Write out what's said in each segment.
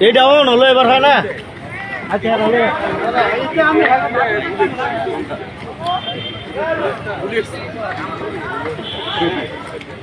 এইটা অন হলো এবার হয় না? আচ্ছা হলো।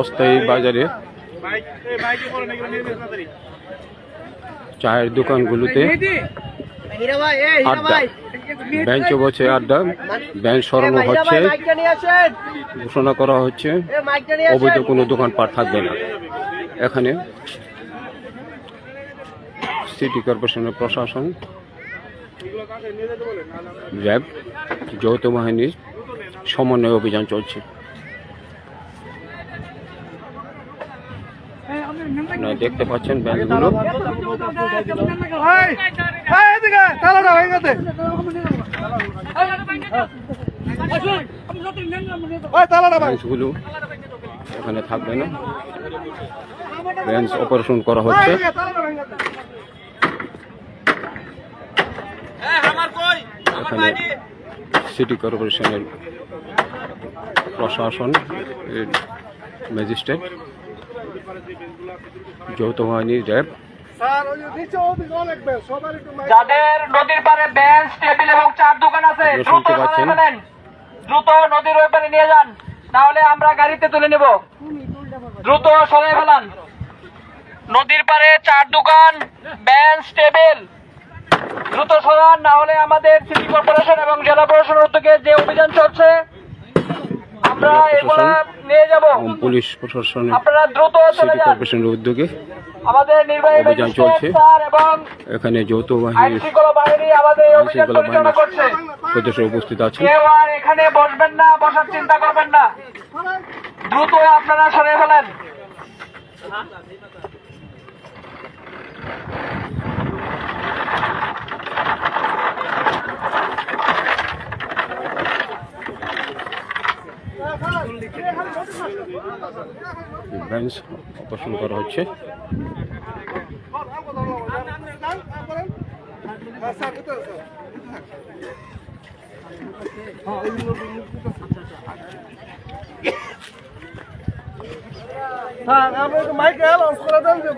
অস্থায়ী বাজারে চায়ের দোকানগুলোতে আড্ডা। বেঞ্চ বসে আড্ডা। বেঞ্চ সরানো হচ্ছে। ঘোষণা করা হচ্ছে। অবৈধ কোনো দোকানপাট থাকবে না। এখানে সিটি কর্পোরেশনের প্রশাসন র্যাব যৌথ বাহিনীর সমন্বয় অভিযান চলছে। দেখতে পাচ্ছেন ব্যাংকগুলো। ব্যাংকগুলো এখানে থাকবে না। ব্যাংক অপারেশন করা হচ্ছে। এখানে সিটি কর্পোরেশনের প্রশাসন ম্যাজিস্ট্রেট যৌথ বাহিনী র্যাব যাদের নদীর পারে বেঞ্চ টেবিল এবং চার দোকান আছে দ্রুত নদীর ওই পারে নিয়ে যান না হলে আমরা গাড়িতে তুলে নেব। দ্রুত ফেলান। নদীর পারে চার দোকান বেঞ্চ টেবিল। দ্রুত সরান না হলে আমাদের সিটি কর্পোরেশন এবং জেলা প্রশাসনের উদ্যোগে যে অভিযান চলছে আমরা এগুলা প্রশাসন নিয়ে যাব। পুলিশ প্রশাসনের আপনারা দ্রুত সিটি কর্পোরেশনের উদ্যোগে আমাদের নির্বাহী অভিযান চলছে। এখানে যৌথ বাহিনী আমাদের অভিযান পরিচালনা করছে। সদস্য উপস্থিত কেউ আর এখানে বসবেন না বসার চিন্তা করবেন না। দ্রুত আপনারা সরে ফেলেন বেঞ্চ অপারেশন করা হচ্ছে হ্যাঁ, স্যার, ভিতরে, স্যার। স্যার আপনি একটু মাইকে অ্যালাউন্স করে দেন যে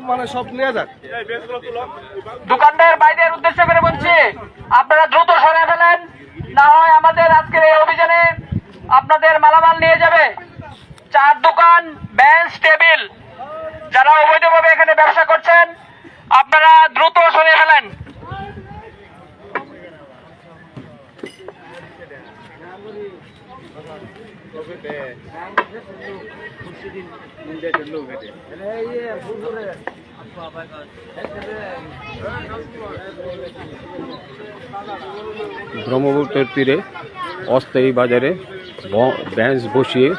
মানে সব নিয়ে যাক। দোকানদার বাইদের উদ্দেশ্য করে বলছি আপনারা দ্রুত সরে ফেলেন না হয় আমাদের আজকের এই অভিযানে আপনাদের মালামাল নিয়ে যাবে। চার দোকান বেঞ্চ টেবিল যারা অবৈধভাবে এখানে ব্যবসা করছেন, আপনারা দ্রুত সরে ফেলেন। ব্রহ্মপুত্রের তীরে অস্থায়ী বাজারে বেঞ্চ বসিয়ে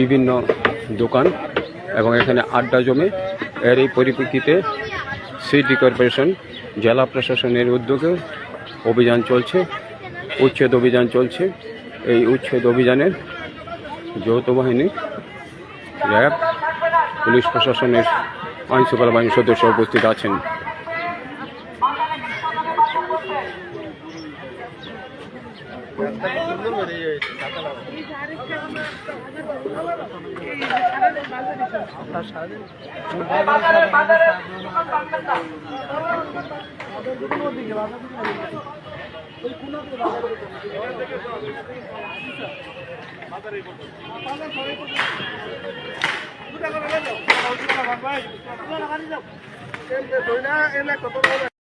বিভিন্ন দোকান এবং এখানে আড্ডা জমে এর এই পরিপ্রেক্ষিতে সিটি কর্পোরেশন, জেলা প্রশাসনের উদ্যোগে অভিযান চলছে, উচ্ছেদ অভিযান চলছে। এই উচ্ছেদ অভিযানের যৌথ বাহিনী, র্যাব, পুলিশ প্রশাসনের আইন শৃঙ্খলা বাহিনীর সদস্য উপস্থিত আছেন। বাজারে বাজারে থাকবেন না দুটা করে? দাও দুটা করে ভাগ ভাই কত